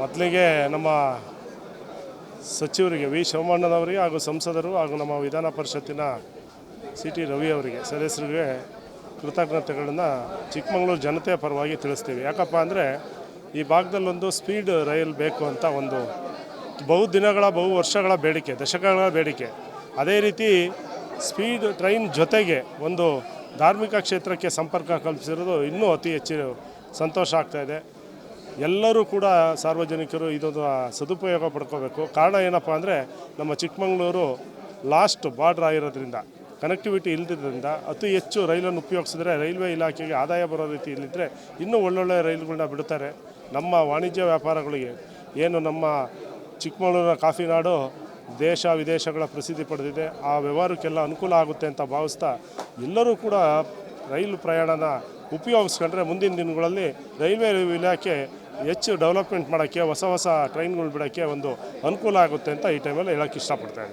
ಮೊದಲಿಗೆ ನಮ್ಮ ಸಚಿವರಿಗೆ ವಿ. ಶಿವಮಣ್ಣನವರಿಗೆ ಹಾಗೂ ಸಂಸದರು ಹಾಗೂ ನಮ್ಮ ವಿಧಾನ ಪರಿಷತ್ತಿನ ಸಿ. ಟಿ. ರವಿ ಅವರಿಗೆ, ಸದಸ್ಯರಿಗೆ ಕೃತಜ್ಞತೆಗಳನ್ನು ಚಿಕ್ಕಮಗಳೂರು ಜನತೆಯ ಪರವಾಗಿ ತಿಳಿಸ್ತೀವಿ. ಯಾಕಪ್ಪ ಅಂದರೆ ಈ ಭಾಗದಲ್ಲೊಂದು ಸ್ಪೀಡ್ ರೈಲ್ ಬೇಕು ಅಂತ ಒಂದು ಬಹು ದಿನಗಳ, ಬಹು ವರ್ಷಗಳ ಬೇಡಿಕೆ, ದಶಕಗಳ ಬೇಡಿಕೆ. ಅದೇ ರೀತಿ ಸ್ಪೀಡ್ ಟ್ರೈನ್ ಜೊತೆಗೆ ಒಂದು ಧಾರ್ಮಿಕ ಕ್ಷೇತ್ರಕ್ಕೆ ಸಂಪರ್ಕ ಕಲ್ಪಿಸಿರೋದು ಇನ್ನೂ ಅತಿ ಹೆಚ್ಚು ಸಂತೋಷ ಆಗ್ತಾಯಿದೆ ಎಲ್ಲರೂ ಕೂಡ ಸಾರ್ವಜನಿಕರು ಇದೊಂದು ಸದುಪಯೋಗ ಪಡ್ಕೋಬೇಕು. ಕಾರಣ ಏನಪ್ಪ ಅಂದರೆ, ನಮ್ಮ ಚಿಕ್ಕಮಗಳೂರು ಲಾಸ್ಟ್ ಬಾರ್ಡ್ರ್ ಆಗಿರೋದ್ರಿಂದ ಕನೆಕ್ಟಿವಿಟಿ ಇಲ್ಲದಿದ್ದರಿಂದ ಅತಿ ಹೆಚ್ಚು ರೈಲನ್ನು ಉಪಯೋಗಿಸಿದ್ರೆ ರೈಲ್ವೆ ಇಲಾಖೆಗೆ ಆದಾಯ ಬರೋ ರೀತಿ ಇಲ್ಲಿದ್ದರೆ ಇನ್ನೂ ಒಳ್ಳೊಳ್ಳೆ ರೈಲುಗಳನ್ನ ಬಿಡ್ತಾರೆ. ನಮ್ಮ ವಾಣಿಜ್ಯ ವ್ಯಾಪಾರಗಳಿಗೆ ಏನು ನಮ್ಮ ಚಿಕ್ಕಮಗಳೂರಿನ ಕಾಫಿ ನಾಡು ದೇಶ ವಿದೇಶಗಳ ಪ್ರಸಿದ್ಧಿ ಪಡೆದಿದೆ. ಆ ವ್ಯವಹಾರಕ್ಕೆಲ್ಲ ಅನುಕೂಲ ಆಗುತ್ತೆ ಅಂತ ಭಾವಿಸ್ತಾ ಎಲ್ಲರೂ ಕೂಡ ರೈಲು ಪ್ರಯಾಣನ ಉಪಯೋಗಿಸ್ಕೊಂಡ್ರೆ ಮುಂದಿನ ದಿನಗಳಲ್ಲಿ ರೈಲ್ವೆ ಇಲಾಖೆ ಹೆಚ್ಚು ಡೆವಲಪ್ಮೆಂಟ್ ಮಾಡೋಕ್ಕೆ ಹೊಸ ಹೊಸ ಟ್ರೈನ್ಗಳು ಬಿಡೋಕ್ಕೆ ಒಂದು ಅನುಕೂಲ ಆಗುತ್ತೆ ಅಂತ ಈ ಟೈಮಲ್ಲಿ ಹೇಳೋಕ್ಕೆ ಇಷ್ಟಪಡ್ತಾ